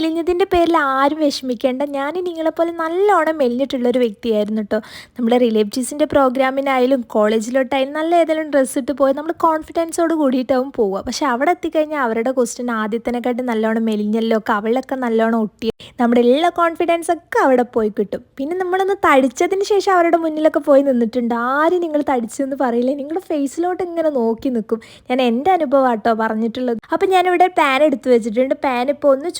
മെലിഞ്ഞതിന്റെ പേരിൽ ആരും വിഷമിക്കേണ്ട. ഞാൻ നിങ്ങളെപ്പോലെ നല്ലോണം മെലിഞ്ഞിട്ടുള്ളൊരു വ്യക്തിയായിരുന്നു കേട്ടോ നമ്മുടെ റിലേറ്റീവ്സിന്റെ പ്രോഗ്രാമിനായാലും കോളേജിലോട്ടായാലും നല്ല ഏതെങ്കിലും ഡ്രസ്സ് ഇട്ട് പോയി നമ്മൾ കോൺഫിഡൻസോട് കൂടിയിട്ടാവും പോവുക. പക്ഷെ അവിടെ എത്തിക്കഴിഞ്ഞാൽ അവരുടെ ക്വസ്റ്റ്യൻ ആദ്യത്തിനെക്കാട്ടും നല്ലോണം മെലിഞ്ഞല്ലോ അവളൊക്കെ നല്ലോണം ഒട്ടി. നമ്മുടെ എല്ലാ കോൺഫിഡൻസ് ഒക്കെ അവിടെ പോയി കിട്ടും. പിന്നെ നമ്മളൊന്ന് തടിച്ചതിന് ശേഷം അവരുടെ മുന്നിലൊക്കെ പോയി നിന്നിട്ടുണ്ട്. ആരും നിങ്ങൾ തടിച്ചെന്ന് പറയില്ല. നിങ്ങളുടെ ഫേസിലോട്ട് ഇങ്ങനെ നോക്കി നിൽക്കും. ഞാൻ എന്റെ അനുഭവം ആട്ടോ പറഞ്ഞിട്ടുള്ളത്. അപ്പം ഞാനിവിടെ പാൻ എടുത്തു വെച്ചിട്ടുണ്ട്. പാൻ ഇപ്പോൾ ഒന്ന്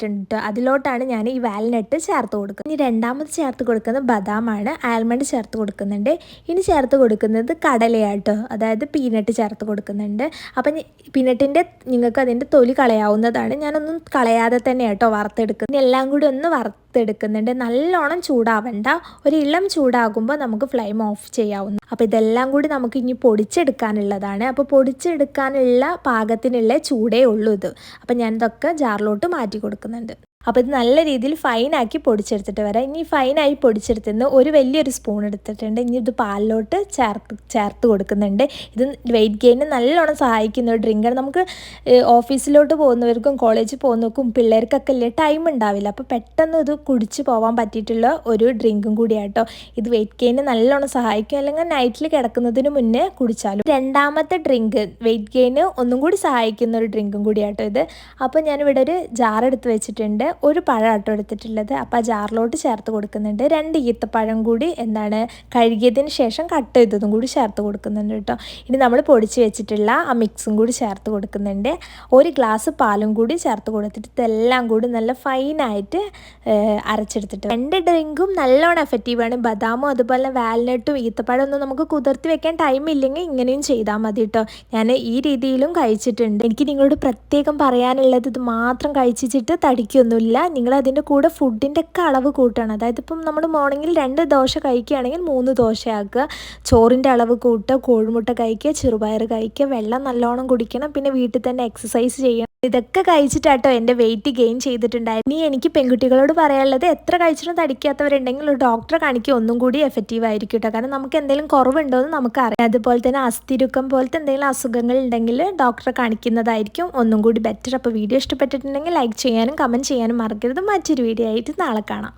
ചൂടായിട്ടുണ്ട് കേട്ടോ അതിലോട്ടാണ് ഞാൻ ഈ വാൽനട്ട് ചേർത്ത് കൊടുക്കുന്നത്. ഇനി രണ്ടാമത് ചേർത്ത് കൊടുക്കുന്നത് ബദാമാണ്. ആൽമണ്ട് ചേർത്ത് കൊടുക്കുന്നുണ്ട്. ഇനി ചേർത്ത് കൊടുക്കുന്നത് കടലയാട്ടോ. അതായത് പീനട്ട് ചേർത്ത് കൊടുക്കുന്നുണ്ട്. അപ്പം പീനട്ടിന്റെ നിങ്ങൾക്ക് അതിന്റെ തൊലി കളയാവുന്നതാണ്. ഞാനൊന്നും കളയാതെ തന്നെ കേട്ടോ വറുത്തെടുക്കുന്നത് എല്ലാം കൂടി ഒന്ന് വറുത്തെടുക്കുന്നുണ്ട് നല്ലോണം ചൂടാവണ്ട. ഒരു ഇളം ചൂടാകുമ്പോൾ നമുക്ക് ഫ്ലെയിം ഓഫ് ചെയ്യാവുന്ന അപ്പോൾ ഇതെല്ലാം കൂടി നമുക്ക് ഇനി പൊടിച്ചെടുക്കാനുള്ളതാണ്. അപ്പോൾ പൊടിച്ചെടുക്കാനുള്ള പാകത്തിനുള്ള ചൂടേ ഉള്ളൂ ഇത്. അപ്പോൾ ഞാനിതൊക്കെ ജാറിലോട്ട് മാറ്റി കൊടുക്കുന്നുണ്ട്. അപ്പോൾ ഇത് നല്ല രീതിയിൽ ഫൈനാക്കി പൊടിച്ചെടുത്തിട്ട് വരാം. ഇനി ഫൈനായി പൊടിച്ചെടുത്തുനിന്ന് ഒരു വലിയൊരു സ്പൂൺ എടുത്തിട്ടുണ്ട്. ഇനി ഇത് പാലിലോട്ട് ചേർത്ത് ചേർത്ത് കൊടുക്കുന്നുണ്ട്. ഇത് വെയിറ്റ് ഗെയിനിന് നല്ലോണം സഹായിക്കുന്ന ഒരു ഡ്രിങ്കാണ് നമുക്ക് ഓഫീസിലോട്ട് പോകുന്നവർക്കും കോളേജിൽ പോകുന്നവർക്കും പിള്ളേർക്കൊക്കെ ഇല്ലേ ടൈം ഉണ്ടാവില്ല. അപ്പോൾ പെട്ടെന്ന് ഇത് കുടിച്ച് പോകാൻ പറ്റിയിട്ടുള്ള ഒരു ഡ്രിങ്കും കൂടിയാട്ടോ. ഇത് വെയിറ്റ് ഗെയിനിന് നല്ലോണം സഹായിക്കും. അല്ലെങ്കിൽ നൈറ്റിൽ കിടക്കുന്നതിന് മുന്നേ കുടിച്ചാലും. രണ്ടാമത്തെ ഡ്രിങ്ക് വെയിറ്റ് ഗെയിന് ഒന്നും കൂടി സഹായിക്കുന്ന ഒരു ഡ്രിങ്കും കൂടിയാട്ടോ ഇത്. അപ്പോൾ ഞാനിവിടെ ഒരു ജാർ എടുത്ത് വെച്ചിട്ടുണ്ട്. ഒരു പഴം എടുത്തിട്ടുള്ളത്. അപ്പോൾ ആ ജാറിലോട്ട് ചേർത്ത് കൊടുക്കുന്നുണ്ട്. രണ്ട് ഈത്തപ്പഴം കൂടി എന്താണ് കഴുകിയതിന് ശേഷം കട്ട് ചെയ്തതും കൂടി ചേർത്ത് കൊടുക്കുന്നുണ്ട് കേട്ടോ. ഇനി നമ്മൾ പൊടിച്ച് വെച്ചിട്ടുള്ള ആ മിക്സും കൂടി ചേർത്ത് കൊടുക്കുന്നുണ്ട്. ഒരു ഗ്ലാസ് പാലും കൂടി ചേർത്ത് കൊടുത്തിട്ട് ഇതെല്ലാം കൂടി നല്ല ഫൈനായിട്ട് അരച്ചെടുത്തിട്ട് രണ്ട് ഡ്രിങ്കും നല്ലോണം എഫക്റ്റീവാണ് ബദാമും അതുപോലെ വാൽനട്ടും ഈത്തപ്പഴം ഒന്നും നമുക്ക് കുതിർത്തി വെക്കാൻ ടൈം ഇല്ലെങ്കിൽ ഇങ്ങനെയും ചെയ്താൽ മതി കേട്ടോ. ഞാൻ ഈ രീതിയിലും കഴിച്ചിട്ടുണ്ട്. എനിക്ക് നിങ്ങളോട് പ്രത്യേകം പറയാനുള്ളത് ഇത് മാത്രം കഴിച്ചിട്ട് തടിക്കൊന്നുമില്ല നിങ്ങൾ അതിന്റെ കൂടെ ഫുഡിന്റെ ഒക്കെ അളവ് കൂട്ടണം. അതായത് ഇപ്പം നമ്മൾ മോർണിംഗിൽ രണ്ട് ദോശ കഴിക്കുകയാണെങ്കിൽ മൂന്ന് ദോശയാക്കുക. ചോറിന്റെ അളവ് കൂട്ടുക കോഴിമുട്ട കഴിക്കുക ചെറുപയർ കഴിക്കുക വെള്ളം നല്ലോണം കുടിക്കണം. പിന്നെ വീട്ടിൽ തന്നെ എക്സസൈസ് ചെയ്യണം. ഇതൊക്കെ കഴിച്ചിട്ടാട്ടോ എന്റെ വെയിറ്റ് ഗെയിൻ ചെയ്തിട്ടുണ്ടായിരുന്നു ഇനി എനിക്ക് പെൺകുട്ടികളോട് പറയാനുള്ളത് എത്ര കഴിച്ചിട്ടും തടിക്കാത്തവരുണ്ടെങ്കിൽ ഒരു ഡോക്ടറെ കാണിക്കുക ഒന്നും കൂടി എഫക്റ്റീവ് ആയിരിക്കും കേട്ടോ കാരണം നമുക്ക് എന്തെങ്കിലും കുറവുണ്ടോ എന്ന് നമുക്ക് അറിയാം അതുപോലെ തന്നെ അസ്ഥിരുക്കം പോലത്തെ എന്തെങ്കിലും അസുഖങ്ങൾ ഉണ്ടെങ്കിൽ ഡോക്ടറെ കാണിക്കുന്നതായിരിക്കും ഒന്നും കൂടി ബെറ്റർ അപ്പോൾ വീഡിയോ ഇഷ്ടപ്പെട്ടിട്ടുണ്ടെങ്കിൽ ലൈക്ക് ചെയ്യാനും കമന്റ് ചെയ്യാനും മറക്കരുത്. മറ്റൊരു വീഡിയോ ആയിട്ട് നാളെ കാണാം.